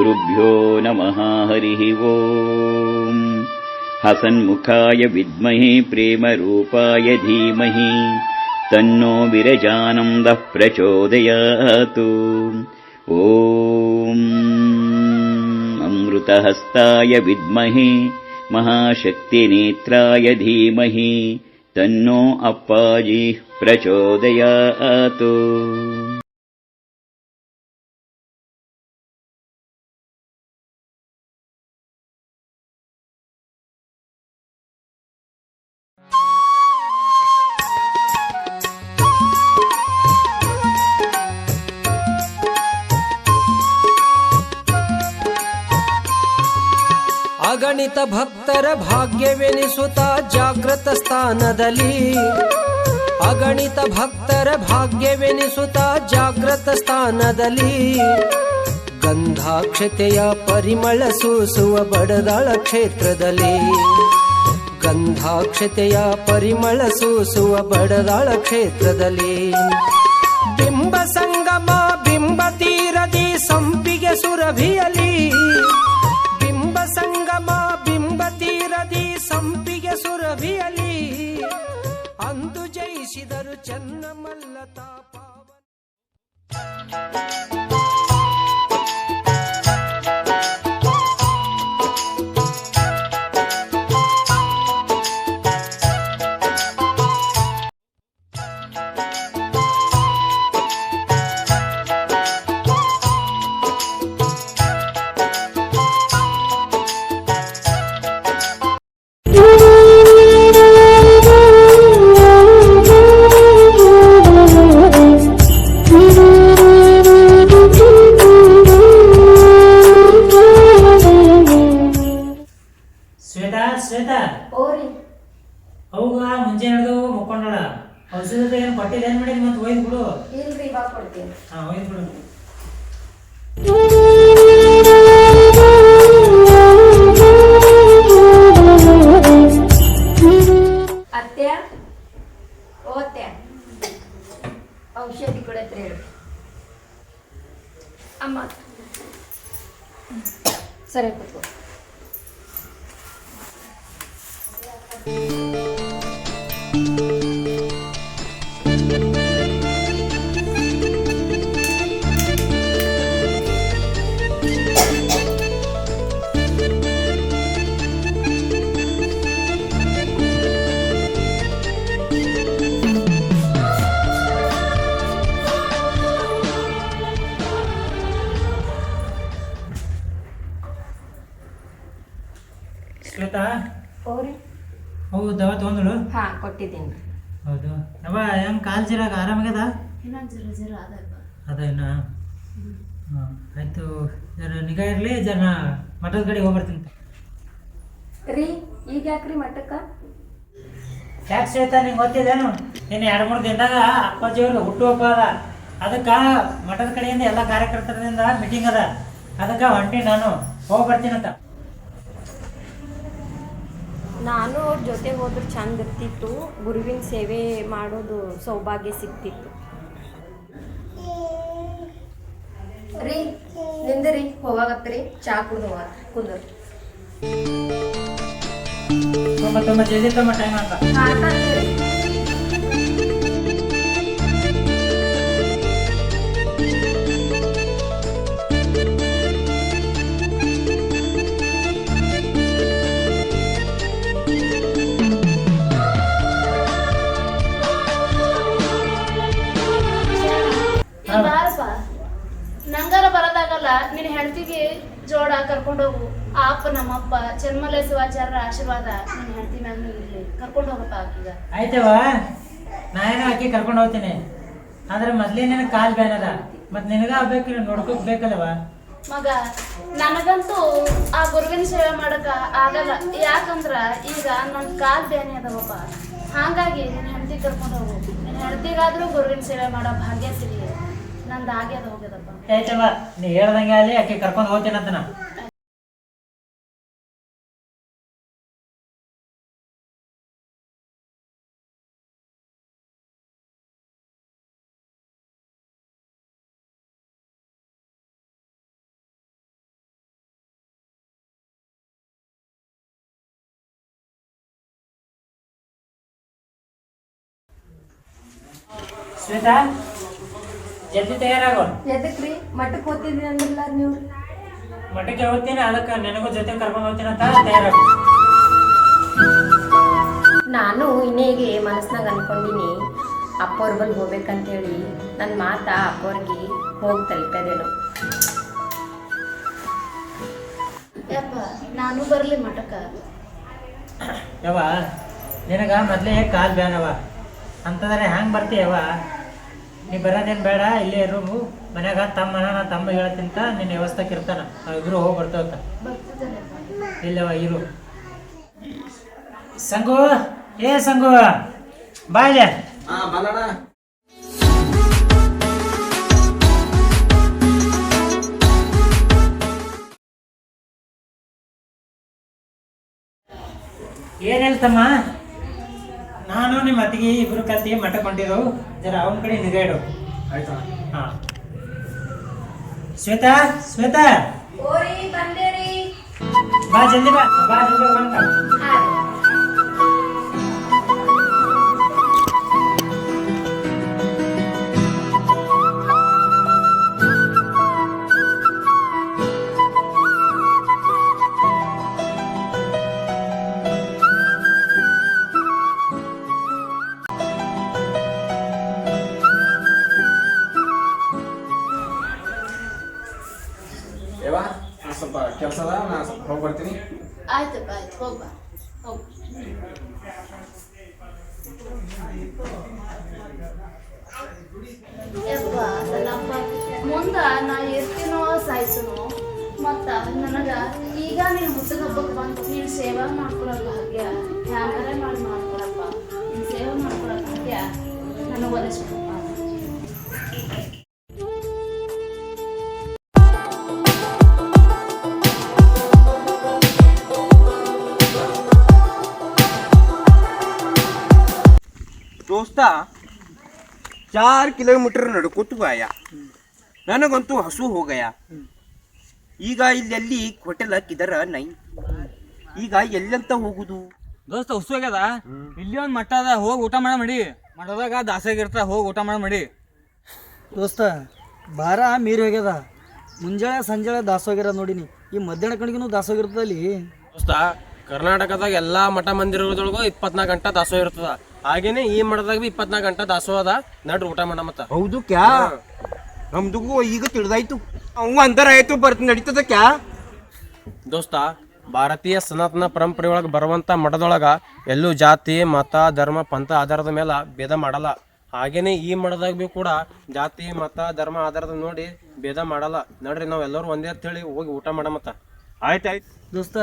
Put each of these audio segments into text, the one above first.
गुरुभ्यो नमः हरिः ओम्। हसन्मुखाय विद्महे प्रेमरूपाय धीमहि। तन्नो विरजानन्दः प्रचोदयातु। ॐ अमृतहस्ताय विद्महे महाशक्तिनेत्राय धीमहि। तन्नो अप्पाजिः प्रचोदयातु ಅಗಣಿತ ಭಕ್ತರ ಭಾಗ್ಯವೆನಿಸುತ್ತ ಜಾಗೃತ ಸ್ಥಾನದಲ್ಲಿ. ಅಗಣಿತ ಭಕ್ತರ ಭಾಗ್ಯವೆನಿಸುತ್ತ ಜಾಗೃತ ಸ್ಥಾನದಲ್ಲಿ. ಗಂಧಾಕ್ಷತೆಯ ಪರಿಮಳ ಸೂಸುವ ಬಡದಾಳ ಕ್ಷೇತ್ರದಲ್ಲಿ. ಗಂಧಾಕ್ಷತೆಯ ಪರಿಮಳ ಸೂಸುವ ಬಡದಾಳ ಕ್ಷೇತ್ರದಲ್ಲಿ. ಬಿಂಬ ಸಂಗಮ, ಬಿಂಬ ತೀರದಿ, ಸಂಪಿಗೆ ಸುರಭಿಯಲಿ ಶ್ವೇತಾ అమ్మ. సరే పట్టుకో. ಶ್ವೇತಾ ಓರಿ ಅವು ದವಾ ತಗೊಂದಳು ಹಾ ಕೊಟ್ಟಿದ್ದೀನಿ. ಹೌದು. ಅವ ಹೆಂಗ್ ಕಾಲ್ ಜೀರಾಗ ಆರಾಮಾಗ್ಯದ ಇನ್ನೊಂದು ಜರ ಜರ ಅದಪ್ಪ ಅದ ಇನ್ನ? ಹಾಂ ಆಯ್ತು. ಜರ ನಿಗಾ ಇರಲಿ ಜರ ನಾ ಮಠದ ಕಡೆ ಹೋಗ್ಬರ್ತೀನಿ. ರೀ ಈಗ ಯಾಕ್ರಿ ಮಠಕ್ಕ? ಯಾಕೆ ಶ್ವೇತಾ ನಿಂಗೆ ಗೊತ್ತಿದೇನು ಇನ್ನು ಎರಡು ಮೂರು ದಿನದಾಗ ಅಪ್ಪಾಜಿಯವ್ರಿಗೆ ಹುಟ್ಟುಹಬ್ಬ ಅದ. ಅದಕ್ಕೆ ಮಠದ ಕಡೆಯಿಂದ ಎಲ್ಲ ಕಾರ್ಯಕರ್ತರಿಂದ ಮೀಟಿಂಗ್ ಅದ. ಅದಕ್ಕೆ ಹೊಂಟಿ ನಾನು. ಹೋಗಿ ಬರ್ತೀನಂತ ನಾನು ಅವ್ರ ಜೊತೆ ಹೋದ್ರೆ ಚಂದ ಇರ್ತಿತ್ತು. ಗುರುವಿನ ಸೇವೆ ಮಾಡೋದು ಸೌಭಾಗ್ಯ ಸಿಕ್ತಿತ್ತು ರೀ ನಿಂದ್ರಿ ಹೋಗಾಗತ್ರಿ ಚಾ ಕುಡ್ದು ಹೋಗ ಕುಂದ್ರ. ತುಂಬ ಟೈಮ್ ಅಂತ ನಿನ್ನ ಹೆಂಡತಿಗೆ ಜೋಡ ಕರ್ಕೊಂಡೋಗು ಆ ಅಪ್ಪ ನಮ್ಮಪ್ಪ ಚನ್ಮಲೆ ಶಿವಾಚಾರ್ಯರ ಆಶೀರ್ವಾದ ನಿನ್ನ ಹೆಂಡತಿ ಮ್ಯಾಗ ಇರ್ಲಿ ಕರ್ಕೊಂಡು ಹೋಗಪ್ಪ ಆಕೀಗ. ಆಯ್ತವ ನಾ ಏನೋ ಆಕಿ ಕರ್ಕೊಂಡು ಹೋಗ್ತೀನಿ. ಆದ್ರೆ ಮೊದ್ಲೇ ನಿನ್ನ ಕಾಲ್ ಬ್ಯಾನ್ ಅದ ಮತ್ತೆ ನಿನಗ ಆಗ್ಬೇಕು ನೋಡ್ಕೋಕ್ ಮಗ ನನಗಂತೂ ಆ ಗುರುವಿನ ಸೇವೆ ಮಾಡಕ ಆಗಲ್ಲ. ಯಾಕಂದ್ರ ಈಗ ನನ್ನ ಕಾಲ್ ಬೇನೆ ಅದಾವಪ್ಪ. ಹಾಗಾಗಿ ನಿನ್ನ ಹೆಂಡತಿ ಕರ್ಕೊಂಡು ಹೋಗು. ನಿನ್ನ ಹೆಂಡತಿಗಾದ್ರೂ ಗುರುವಿನ ಸೇವೆ ಮಾಡೋ ಭಾಗ್ಯ ಸಿಗಿ ನಂದು ಆಗ್ಯದ ಹೋಗ್ಯದಪ್ಪ. ಐತಲ್ಲ ನೀ ಹೇಳ್ದಂಗೆ ಅಲ್ಲಿ ಆಕೆ ಕರ್ಕೊಂಡು ಹೋಗ್ತೀನಂತ ನಾ ಶ್ವೇತಾ? ಜಲ್ದಿ ತಯಾರಾಗೋ ಎದಕ್ರಿ? ಮಠಕ್ಕೆ ಹೋಗ್ತಿದ್ದೀನಿ ಅಂದ್ರಲ್ಲ ನೀವು? ಮಠಕ್ಕೆ ಹೋಗ್ತೀನಿ ಅದಕ್ಕೆ ನಿನಗೂ ಜೊತೆ ಕರ್ಕೊಂಡು ಹೋಗ್ತೀನಿ ಅಂತ ತಯಾರಾಗು ನಾನು ಇನ್ನೇಗೆ ಮನಸ್ನಾಗ ಅನ್ಕೊಂಡಿನಿ ಅಪ್ಪವ್ರ ಹೋಗ್ಬೇಕಂತ ಹೋಗ್ಬೇಕಂತೇಳಿ. ನನ್ನ ಮಾತ ಅಪ್ಪವ್ರಿಗೆ ಹೋಗಿ ತಲುಪದೇನು ಯಪ್ಪ ನಾನು ಬರಲಿ ಮಠಕ್ಕ. ಯವ್ವ ನಿನಗ ಮೊದಲೇ ಕಾಲ್ ಬ್ಯಾನವ. ಅಂತಂದ್ರೆ ಹ್ಯಾಂಗೆ ಬರ್ತೀಯವ್ವ ನೀ ಬರೋದೇನು ಬೇಡ ಇಲ್ಲೇ ರೂಮು ಮನ್ಯಾಗ ತಮ್ಮ ನಾ ತಮ್ಮ ಹೇಳ್ತಿಂತ ನಿನ್ನ ವ್ಯವಸ್ಥೆಗೆ ಇರ್ತಾನ. ಇಬ್ರು ಹೋಗಿ ಬರ್ತಾವಂತ ಇಲ್ಲವ ಇರು. ಸಂಗು ಏ ಸಂಗು ಬಾಯ್ಲೆ ಏನ್ ಏನಿಲ್ಲ ತಮ್ಮ ನಾನು ನಿಮ್ಮ ಅತ್ತಿಗೆ ಇಬ್ರು ಕಲ್ತಿ ಮಠ ಕೊಂಡಿರು ಜರ ಅವನ ಕಡೆ ನಿಗಾ ಇಡು. ಆಯ್ತಾ? ಹಾ. ಶ್ವೇತಾ ಶ್ವೇತಾ. ಬಾ ಜಲ್ದಿ ಬಾ. ಬಾ ಜಲ್ದಿ ಹೋಗಂತ ಸ್ವಲ್ಪ ಕೆಲಸ ಅದ, ನಾ ಸ್ವಲ್ಪ ಹೋಗಿ ಬರ್ತೀನಿ ಆಯ್ತು, ಹೋಗ್ಬಾ, ಹೋಗ್. ಮುಂದ ನಾ ಎತ್ತಿನೋ ಸಾಯಿಸುನು, ಮತ್ತ ನನಗ ಈಗ ನೀನು ಹುಟ್ಟಿದ ಹಬ್ಬಕ್ಕೆ ಬಂದು ನೀನು ಸೇವಾ ಮಾಡ್ಕೊಳೋ ಹಾಗ್ಯ? ಹ್ಯಾಂಗಾರೆ ಮಾಡಿ ಮಾಡ್ಕೊಳಪ್ಪ. ನೀನು ಸೇವೆ ಹಾಗ್ಯ? ನನಗೆ ಒಲಿಸ್ಕೊಡಪ್ಪ ದೋಸ್ತ ಚಾರ್ ಕಿಲೋಮೀಟರ್ ನಡ್ಕೋತು ಬಾಯ. ನನಗಂತೂ ಹಸು ಹೋಗಯ ಈಗ ಇಲ್ಲೆಲ್ಲಿ ಹೋಟೆಲ್ ಹಾಕಿದಾರ ನೈ. ಈಗ ಎಲ್ಲಂತ ಹೋಗುದು? ದೋಸ್ತ ಹಸು ಆಗ್ಯದ? ಇಲ್ಲಿ ಒಂದು ಮಟ್ಟ ಅದ ಹೋಗಿ ಊಟ ಮಾಡ ಮಾಡಿ ಮಠದಾಗ ದಾಸಾಗ ಇರ್ತ ಹೋಗಿ ಊಟ ಮಾಡ ಮಾಡಿ ದೋಸ್ತ ಭಾರ ಮೀರಿ ಹೋಗ್ಯದ. ಮುಂಜಾನೆ ಸಂಜಾಳೆ ದಾಸೋಗಿರೋದು ನೋಡಿನಿ. ಈ ಮಧ್ಯಾಹ್ನ ಕಣಗಿನ ದಾಸೋಗಿರ್ತದಲ್ಲಿ ದೋಸ್ತ ಕರ್ನಾಟಕದಾಗ ಎಲ್ಲಾ ಮಠ ಮಂದಿರದೊಳಗೂ ಇಪ್ಪತ್ನಾಲ್ಕು ಗಂಟೆ ದಾಸೋಹ ಇರ್ತದ ಹಾಗೇನೆ ಈ ಮಠದಾಗ ಬಿ ಇಪ್ಪತ್ನಾಲ್ಕು ಗಂಟೆ ದಾಸೋಹ ಅದ. ನಡ್ರಿ ಊಟ ಮಾಡ ಮತ್ತ. ಹೌದು ಕ್ಯಾ? ನಮ್ದುಗೂ ಈಗ ತಿಳಿದಾಯ್ತು. ಅವ ಅಂತರ ಆಯ್ತು ಬರ್ತ ನಡೀತದ ಕ್ಯಾ? ದೋಸ್ತ ಭಾರತೀಯ ಸನಾತನ ಪರಂಪರೆ ಒಳಗೆ ಬರುವಂತ ಮಠದೊಳಗ ಎಲ್ಲೂ ಜಾತಿ ಮತ ಧರ್ಮ ಪಂಥ ಆಧಾರದ ಮೇಲೆ ಭೇದ ಮಾಡಲ್ಲ. ಹಾಗೇನೆ ಈ ಮಠದಾಗ ಬಿ ಕೂಡ ಜಾತಿ ಮತ ಧರ್ಮ ಆಧಾರದ ನೋಡಿ ಭೇದ ಮಾಡಲ್ಲ. ನಡ್ರಿ ನಾವು ಎಲ್ಲರೂ ಒಂದೇ ಅಂತ ಹೇಳಿ ಹೋಗಿ ಊಟ ಮಾಡ ಮತ್ತ. ಆಯ್ತು ದೋಸ್ತ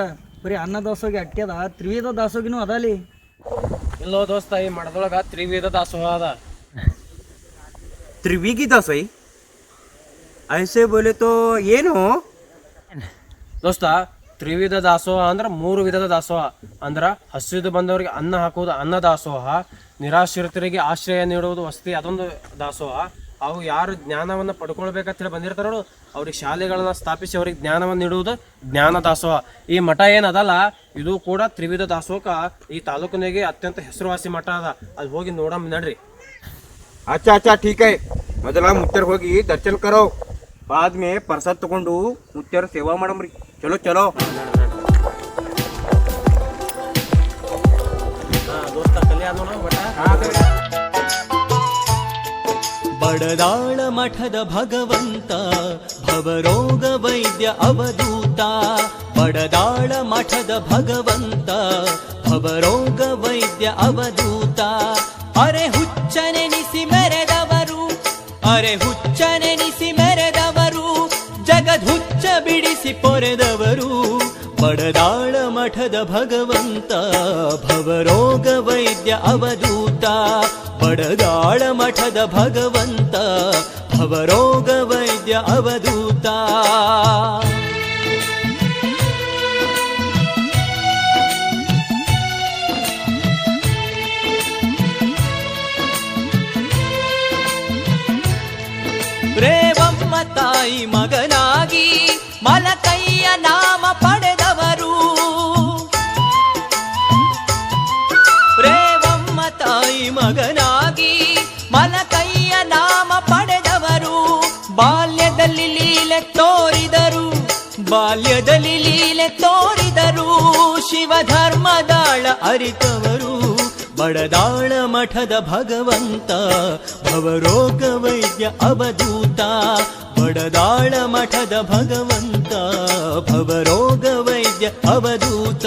ಬರೀ ಅನ್ನ ದಾಸೋಗಿ ಅಟ್ಟ್ಯದ ತ್ರಿವಿಧ ದಾಸೋಗಿನೂ ಅದ ಅಲ್ಲಿ? ಇಲ್ಲೋ ದೋಸ್ತ ಈ ಮಠದೊಳಗ ತ್ರಿವಿಧ ದಾಸೋಹ ಅದ. ತ್ರಿವಿಗಿ ಐಸೆ ಬೋಲೆ ತೋ ಏನು? ದೋಸ್ತ ತ್ರಿವಿಧ ದಾಸೋಹ ಅಂದ್ರ ಮೂರು ವಿಧದ ದಾಸೋಹ. ಅಂದ್ರ ಹಸಿದು ಬಂದವರಿಗೆ ಅನ್ನ ಹಾಕುವುದು ಅನ್ನ ದಾಸೋಹ ನಿರಾಶ್ರಿತರಿಗೆ ಆಶ್ರಯ ನೀಡುವುದು ವಸತಿ ಅದೊಂದು ದಾಸೋಹ. ಅವು ಯಾರು ಜ್ಞಾನವನ್ನು ಪಡ್ಕೊಳ್ಬೇಕಂತ ಹೇಳಿ ಬಂದಿರ್ತಾರೋ ಅವ್ರಿಗೆ ಶಾಲೆಗಳನ್ನ ಸ್ಥಾಪಿಸಿ ಅವ್ರಿಗೆ ಜ್ಞಾನವನ್ನು ನೀಡುವುದು ಜ್ಞಾನ ದಾಸೋಹ ಈ ಮಠ ಏನದಲ್ಲ ಇದು ಕೂಡ ತ್ರಿವಿಧ ದಾಸೋಕ ಈ ತಾಲೂಕಿನಾಗೆ ಅತ್ಯಂತ ಹೆಸರುವಾಸಿ ಮಠ ಅದ. ಅಲ್ಲಿ ಹೋಗಿ ನೋಡಮ್ ನಡ್ರಿ. ಅಚ್ಚಾ ಅಚ್ಚಾ ಠೀಕ್ ಐ ಮೊದಲ ಮುತ್ತರ್ ಹೋಗಿ ದರ್ಶನ ಕರೋ. ಬಾದ್ಮೆ ಪ್ರಸಾದ್ ತಗೊಂಡು ಮುತ್ತರ್ ಸೇವಾ ಮಾಡಮ್ರಿ. ಚಲೋ ಚಲೋ. ದೋಸ್ತ ಕಲ್ಯಾಣ ಮಠ. ಬಡದಾಳ ಮಠದ ಭಗವಂತ, ಭವರೋಗ ವೈದ್ಯ ಅವಧೂತ. ಬಡದಾಳ ಮಠದ ಭಗವಂತ, ಭವರೋಗ ವೈದ್ಯ ಅವಧೂತ. ಅರೆ ಹುಚ್ಚನೆನಿಸಿ ಮೆರೆದವರು, ಅರೆ ಹುಚ್ಚನೆನಿಸಿ ಮೆರೆದವರು, ಜಗದ್ಹುಚ್ಚ ಬಿಡಿಸಿ ಪೊರೆದವರು. ಬಡದಾಳ ಮಠದ ಭಗವಂತ, ಭವರೋಗ ವೈದ್ಯ ಅವಧೂತ. ಬಡದಾಳ ಮಠದ ಭಗವಂತ, ಭವರೋಗ ವೈದ್ಯ ಅವಧೂತ. ಪ್ರೇಮಮ್ಮ ತಾಯಿ ಮಗನಾಗಿ ಮಲಕಯ್ಯ ಲೀಲೆ ತೋರಿದರು, ಬಾಲ್ಯದಲ್ಲಿ ಲೀಲೆ ತೋರಿದರು. ಶಿವಧರ್ಮದಾಳ ಅರಿತವರು, ಬಡದಾಳ ಮಠದ ಭಗವಂತ, ಭವರೋಗ ವೈದ್ಯ ಅವಧೂತ. ಬಡದಾಳ ಮಠದ ಭಗವಂತ, ಭವರೋಗ ವೈದ್ಯ ಅವಧೂತ.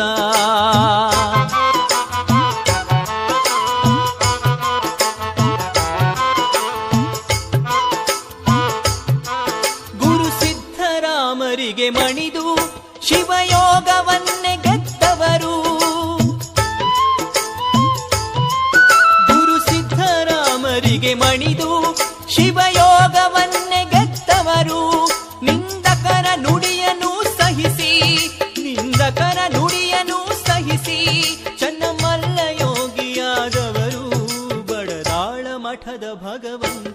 ಮಠದ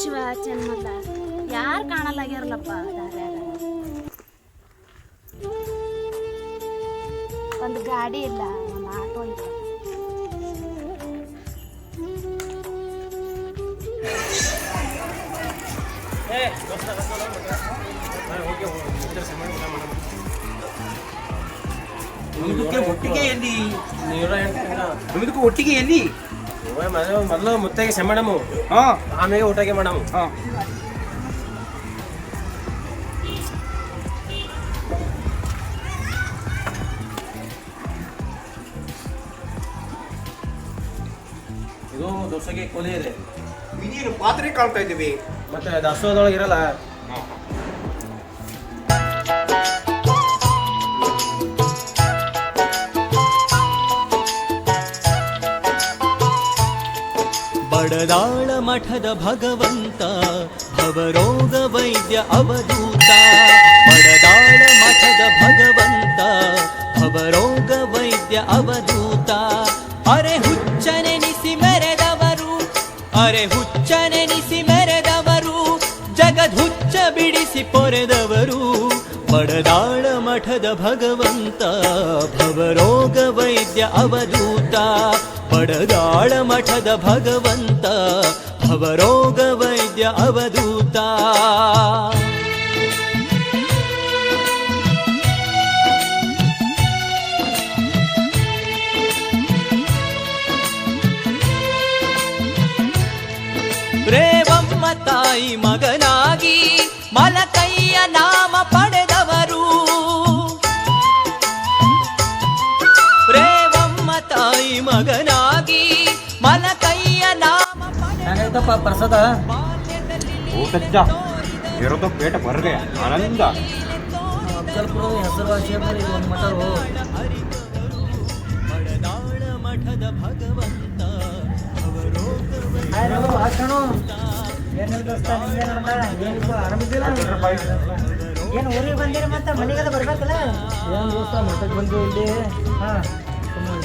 ಶಿವ ಚೆನ್ನಲ್ಲ ಯಾರು ಕಾಣಲಾಗ್ಯಾರಲ್ಲಪ್ಪ? ಒಂದು ಗಾಡಿ ಇಲ್ಲ ಒಂದು ಆಟೋ ಇಲ್ಲ ಒಟ್ಟಿಗೆ ಎಲ್ಲಿ? ಒಟ್ಟಿಗೆ ಎಲ್ಲಿ? ಮೊದಲು ಸೆ ಸೆಮ್ಮಡಮು ಹಾ. ಆಮೇಲೆ ಊಟಕ್ಕೆ ಮಾಡಮು. ಹಾ. ಇದು ದೋಸೆಗೆ ಕೊಲೆ ಇದೆ. ಇದೇನು ಪಾತ್ರೆ ಕಾಣ್ತಾ ಇದ್ದೀವಿ. ಮತ್ತೆ ದಾಸೋಹದೊಳಗೆ ಇರಲ್ಲ. ಬಡದಾಳ ಮಠದ ಭಗವಂತ, ಭವರೋಗ ವೈದ್ಯ ಅವಧೂತ. ಬಡದಾಳ ಮಠದ ಭಗವಂತ, ಭವರೋಗ ವೈದ್ಯ ಅವಧೂತ. ಅರೆ ಹುಚ್ಚನೆನಿಸಿ ಮೆರೆದವರು, ಅರೆ ಹುಚ್ಚನೆನಿಸಿ ಮೆರೆದವರು ಜಗದ್ಹುಚ್ಚ ಬಿಡಿಸಿ ಪೊರೆದವರು. ಬಡದಾಳ ಮಠದ ಭಗವಂತ, ಭವರೋಗ ವೈದ್ಯ ಅವಧೂತ. ಬಡದಾಳ ಮಠದ ಭಗವಂತ, ಭವರೋಗ ವೈದ್ಯ ಅವಧೂತ. ಪ್ರೇಮಮ್ಮ ತಾಯಿ ಮಗನಾಗಿ ಮಲಕೈಯ ನಾಮ ಪಡೆದವರು ನಾನೈತಪ್ಪ ಪ್ರಸಾದ. ಊಟಜ್ಜ ಇರೋದು ಪೇಟ ಬರ್ಗೆ ಆನಂದ. ಹೆಸರುವಾಸಿ ಅಂದ್ರೆ ಒಂದು ಮಠರು. ಮಠದ ಭಗವಂತ ಏನು ಊರಿಗೆ ಬಂದಿರಿ ಮತ್ತೆ? ಮನೆಗೆ ಬರ್ಬೇಕಲ್ಲ? ಏನು ದೋಸ್ತ ಮಠಕ್ಕೆ ಬಂದು ಇಲ್ಲಿ. ಹಾಂ.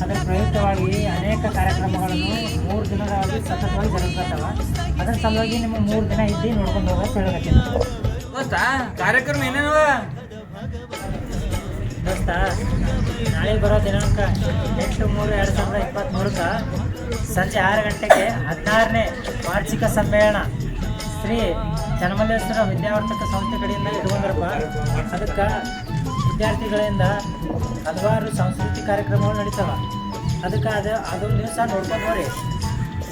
ಅದರ ಪ್ರಯುಕ್ತವಾಗಿ ಅನೇಕ ಕಾರ್ಯಕ್ರಮಗಳನ್ನು ಮೂರು ದಿನದವರೆಗೆ ಸತತವಾಗಿ ಜರುಗ್ತಾವ ಅದರ ಸಲುವಾಗಿ ನಿಮ್ಮ ಮೂರು ದಿನ ಇದ್ದು ನೋಡ್ಕೊಂಡು ಹೋಗೋದು ಹೇಳಕತ್ತೀನಿ ದೋಸ್ತ ಕಾರ್ಯಕ್ರಮ ಏನೇನವ? ದೋಸ್ತ ನಾಳೆ ಬರೋ ದಿನಾಂಕ ಎಂಟು ಮೂರು ಎರಡು ಸಾವಿರದ ಇಪ್ಪತ್ತ್ಮೂರಕ್ಕೆ ಸಂಜೆ ಆರು ಗಂಟೆಗೆ ಹದಿನಾರನೇ ವಾರ್ಷಿಕ ಸಮ್ಮೇಳನ ಶ್ರೀ ಚನ್ನಮಲ್ಲೇಶ್ವರ ವಿದ್ಯಾವರ್ತಕ ಸಂಸ್ಥೆ ಕಡೆಯಿಂದ ಇಟ್ಕೊಂಡ್ರಪ್ಪ. ಅದಕ್ಕೆ ವಿದ್ಯಾರ್ಥಿಗಳಿಂದ ಹಲವಾರು ಸಾಂಸ್ಕೃತಿಕ ಕಾರ್ಯಕ್ರಮಗಳು ನಡೀತಾವ. ಅದಕ್ಕೆ ಅದು ಅದೊಂದು ದಿವಸ ನೋಡ್ಕೊಂಡು ಹೋರಿ.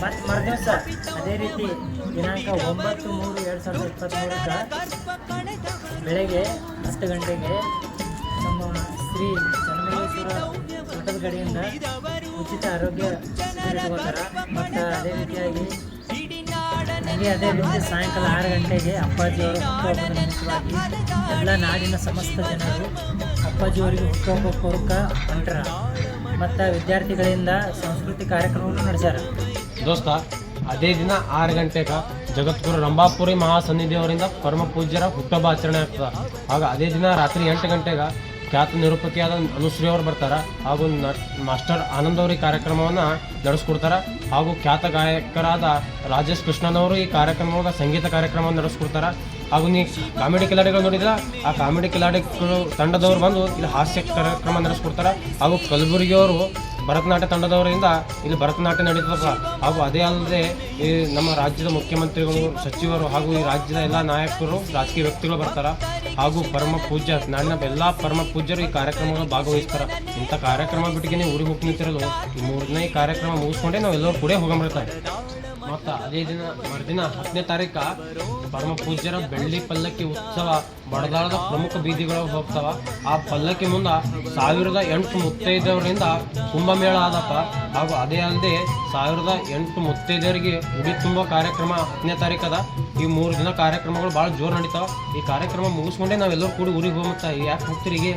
ಮತ್ತು ಮರುದಿವಸ ಅದೇ ರೀತಿ ದಿನಾಂಕ ಒಂಬತ್ತು ಮೂರು ಎರಡು ಸಾವಿರದ ಇಪ್ಪತ್ತ್ಮೂರಕ್ಕೆ ಬೆಳಗ್ಗೆ ಹತ್ತು ಗಂಟೆಗೆ ನಮ್ಮ ಶ್ರೀ ಚನ್ನಮಲ್ಲೇಶ್ವರ ಮಠದ ಕಡೆಯಿಂದ ಉಚಿತ ಆರೋಗ್ಯ ಮತ್ತು ಅದೇ ರೀತಿಯಾಗಿ ಅದೇ ರೀತಿ ಸಾಯಂಕಾಲ ಆರು ಗಂಟೆಗೆ ಅಪ್ಪಾಜಿಯವರು ಎಲ್ಲ ನಾಡಿನ ಸಮಸ್ತ ಜನರು ಅಪ್ಪಾಜಿಯವರಿಗೆ ಹುಟ್ಟುಹಬ್ಬ ಪೂರ್ವಕ ಹೊಂಟ್ರ ಮತ್ತು ವಿದ್ಯಾರ್ಥಿಗಳಿಂದ ಸಾಂಸ್ಕೃತಿಕ ಕಾರ್ಯಕ್ರಮವನ್ನು ನಡೆಸ್ಯಾರ. ದೋಸ್ತ, ಅದೇ ದಿನ ಆರು ಗಂಟೆಗೆ ಜಗದ್ಗುರು ರಂಭಾಪುರಿ ಮಹಾಸನ್ನಿಧಿಯವರಿಂದ ಪರಮ ಪೂಜ್ಯರ ಹುಟ್ಟಹಬ್ಬ ಆಚರಣೆ ಆಗ್ತದೆ. ಆಗ ಅದೇ ದಿನ ರಾತ್ರಿ ಎಂಟು ಗಂಟೆಗೆ ಖ್ಯಾತ ನಿರೂಪಕಿಯಾದ ಅನುಶ್ರೀ ಅವರು ಬರ್ತಾರೆ. ಹಾಗೂ ಮಾಸ್ಟರ್ ಆನಂದ್ ಅವರಿ ಕಾರ್ಯಕ್ರಮವನ್ನು ನಡೆಸ್ಕೊಡ್ತಾರ. ಹಾಗೂ ಖ್ಯಾತ ಗಾಯಕರಾದ ರಾಜೇಶ್ ಕೃಷ್ಣನವರು ಈ ಕಾರ್ಯಕ್ರಮದ ಸಂಗೀತ ಕಾರ್ಯಕ್ರಮವನ್ನು ನಡೆಸ್ಕೊಡ್ತಾರ. ಹಾಗೂ ನೀ ಕಾಮಿಡಿ ಕಿಲಾಡಿಗಳು ನೋಡಿದ್ರೆ, ಆ ಕಾಮಿಡಿ ಕಿಲಾಡಿಗಳು ತಂಡದವರು ಬಂದು ಇಲ್ಲಿ ಹಾಸ್ಯ ಕಾರ್ಯಕ್ರಮ ನಡೆಸ್ಕೊಡ್ತಾರೆ. ಹಾಗೂ ಕಲಬುರಗಿಯವರು ಭರತನಾಟ್ಯ ತಂಡದವರಿಂದ ಇಲ್ಲಿ ಭರತನಾಟ್ಯ ನಡೀತದಪ್ಪ. ಹಾಗೂ ಅದೇ ಅಲ್ಲದೆ ಈ ನಮ್ಮ ರಾಜ್ಯದ ಮುಖ್ಯಮಂತ್ರಿಗಳು, ಸಚಿವರು ಹಾಗೂ ಈ ರಾಜ್ಯದ ಎಲ್ಲ ನಾಯಕರು, ರಾಜಕೀಯ ವ್ಯಕ್ತಿಗಳು ಬರ್ತಾರೆ. ಹಾಗೂ ಪರಮ ಪೂಜ್ಯ, ನಾಡಿನ ಎಲ್ಲ ಪರಮ ಪೂಜ್ಯರು ಈ ಕಾರ್ಯಕ್ರಮಗಳು ಭಾಗವಹಿಸ್ತಾರೆ. ಇಂಥ ಕಾರ್ಯಕ್ರಮ ಬಿಟ್ಟಿಗೆ ಊರಿಗೆ ಹೋಗಿ ನಿಂತಿರಲು ಈ ಮೂರನೇ ಕಾರ್ಯಕ್ರಮ ಮುಗಿಸ್ಕೊಂಡೆ, ನಾವು ಎಲ್ಲರೂ ಕೂಡ ಹೋಗಂಬಿಡ್ತಾರೆ ಮತ್ತು ಅದೇ ದಿನ, ಮರುದಿನ ಹತ್ತನೇ ತಾರೀಕು ಪರಮ ಪೂಜ್ಯರ ಬೆಳ್ಳಿ ಪಲ್ಲಕ್ಕಿ ಉತ್ಸವ, ಬಡದಾಳದ ಪ್ರಮುಖ ಬೀದಿಗಳು ಹೋಗ್ತಾವ ಆ ಪಲ್ಲಕ್ಕಿ ಮುಂದ ಸಾವಿರದ ಎಂಟು ಮುತ್ತೈದವರಿಂದ ಕುಂಭಮೇಳ ಆದಪ್ಪ. ಹಾಗೂ ಅದೇ ಅಲ್ಲದೆ ಸಾವಿರದ ಎಂಟು ಮುತ್ತೈದವರಿಗೆ ಉಡಿ ತುಂಬ ಕಾರ್ಯಕ್ರಮ ಹತ್ತನೇ ತಾರೀಕದ. ಈ ಮೂರು ದಿನ ಕಾರ್ಯಕ್ರಮಗಳು ಭಾಳ ಜೋರು ನಡೀತಾವ. ಈ ಕಾರ್ಯಕ್ರಮ ಮುಗಿಸ್ಕೊಂಡೆ ನಾವೆಲ್ಲರೂ ಕೂಡಿ ಊರಿಗೆ ಹೋಗ್ತಾ ಯಾಕೆ ಹೋಗ್ತೀರಿಗೆ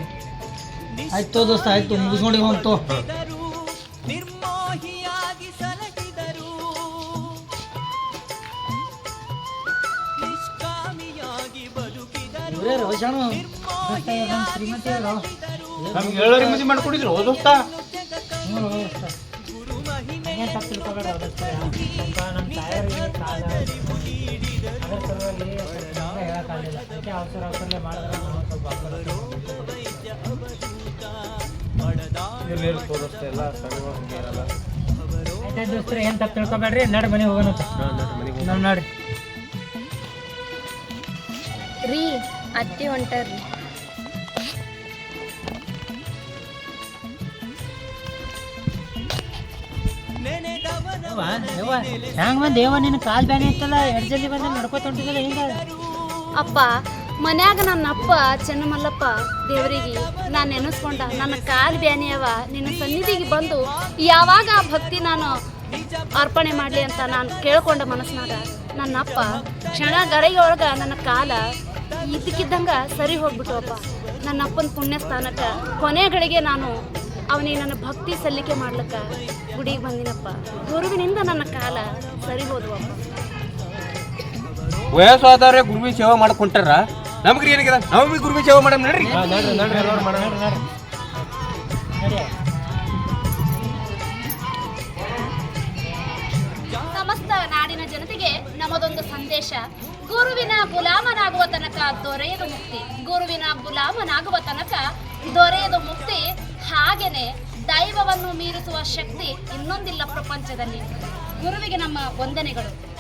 ಆಯ್ತು ದೋಸ್ತ, ಆಯ್ತು ಮುಗಿಸ್ಕೊಂಡಿ ಹೋಗ್ತು ಇವರೇ ರೋಷಾಣು ಶ್ರೀಮತಿಯವರು ನಮ್ಗೆ ಏಳರಿ ಮಂದಿ ಮಾಡ್ಕೊಂಡಿದ್ರು ಏನು ತಪ್ಪು ತಿಳ್ಕೊಬೇಡ ಸ್ವಲ್ಪ ನಮ್ಮ ತಾಯರಿಗೆ ಕಾಲ ಅದರ ಸಲುವಾಗಿ ನಮ್ಗೆ ಹೇಳೋಕ್ಕಾಗಲಿಲ್ಲ ಅದಕ್ಕೆ ಅವಸರ ಅವಸರಲ್ಲೇ ಮಾಡಿದ್ರೆ. ನಾವು ಸ್ವಲ್ಪ ಎಲ್ಲ ಆಯ್ತಾಯ್ತು ದೋಸ್ತರೆ ಏನು ತಪ್ಪು ತಿಳ್ಕೊಬೇಡ್ರಿ? ನಡ್ ಮನೆಗೆ ಹೋಗೋಣ ನಾವು ನೋಡಿ ರೀ ಅತ್ತಿ ಹೊಂಟಾರ್ರಿ ದೇವ ನಿನ್ನ ಕಾಲ್ ಬ್ಯಾನೆ ಇತ್ತಲ್ಲ? ಎರಡು ಜಲ್ದಿ ಬಂದು ನಡ್ಕೋತ ಹೊಂಟಿದ್ದಲ್ಲ ಹಿಂಗ? ಅಪ್ಪ ಮನ್ಯಾಗ ನನ್ನ ಅಪ್ಪ ಚೆನ್ನಮಲ್ಲಪ್ಪ ದೇವರಿಗೆ ನಾನು ನೆನೆಸ್ಕೊಂಡ ನನ್ನ ಕಾಲು ಬ್ಯಾನಿಯವ ನಿನ್ನ ಸನ್ನಿಧಿಗೆ ಬಂದು ಯಾವಾಗ ಆ ಭಕ್ತಿ ನಾನು ಅರ್ಪಣೆ ಮಾಡಲಿ ಅಂತ ನಾನು ಕೇಳ್ಕೊಂಡ ಮನಸ್ಸಿನಾಗ ನನ್ನ ಅಪ್ಪ ಕ್ಷಣ ಗರೆಯೊಳಗ ನನ್ನ ಕಾಲ ಇದ್ದಕ್ಕಿದ್ದಂಗ ಸರಿ ಹೋಗ್ಬಿಟ್ಟವಪ್ಪ ನನ್ನ ಅಪ್ಪನ ಪುಣ್ಯ ಸ್ಥಾನಕ್ಕೆ ಕೊನೆಗಳಿಗೆ ನಾನು ಅವನಿಗೆ ನನ್ನ ಭಕ್ತಿ ಸಲ್ಲಿಕೆ ಮಾಡ್ಲಿಕ್ಕೆ ಗುಡಿಗೆ ಬಂದಿನಪ್ಪ. ಗುರುವಿನಿಂದ ನನ್ನ ಕಾಲ ಸರಿ ಹೋದವಪ್ಪ. ವಯಸ್ಸಾದವ್ರೆ ಗುರುವಿನ ಸೇವೆ ಮಾಡ್ಕೊಂಟಾರ? ನಮ್ಗ್ರಿ ಏನಾಗ್ಯದ ನಾವು ಬಿ ಗುರುವಿನ ಸೇವೆ ಮಾಡಮ್ ನಡ್ರಿ. ಸಮಸ್ತ ನಾಡಿನ ಜನತೆಗೆ ನಮ್ಮದೊಂದು ಸಂದೇಶ. ಗುರುವಿನ ಗುಲಾಮನಾಗುವ ತನಕ ದೊರೆಯದು ಮುಕ್ತಿ. ಗುರುವಿನ ಗುಲಾಮನಾಗುವ ತನಕ ದೊರೆಯದು ಮುಕ್ತಿ. ಹಾಗೇನೆ ದೈವವನ್ನು ಮೀರಿಸುವ ಶಕ್ತಿ ಇನ್ನೊಂದಿಲ್ಲ ಪ್ರಪಂಚದಲ್ಲಿ. ಗುರುವಿಗೆ ನಮ್ಮ ವಂದನೆಗಳು.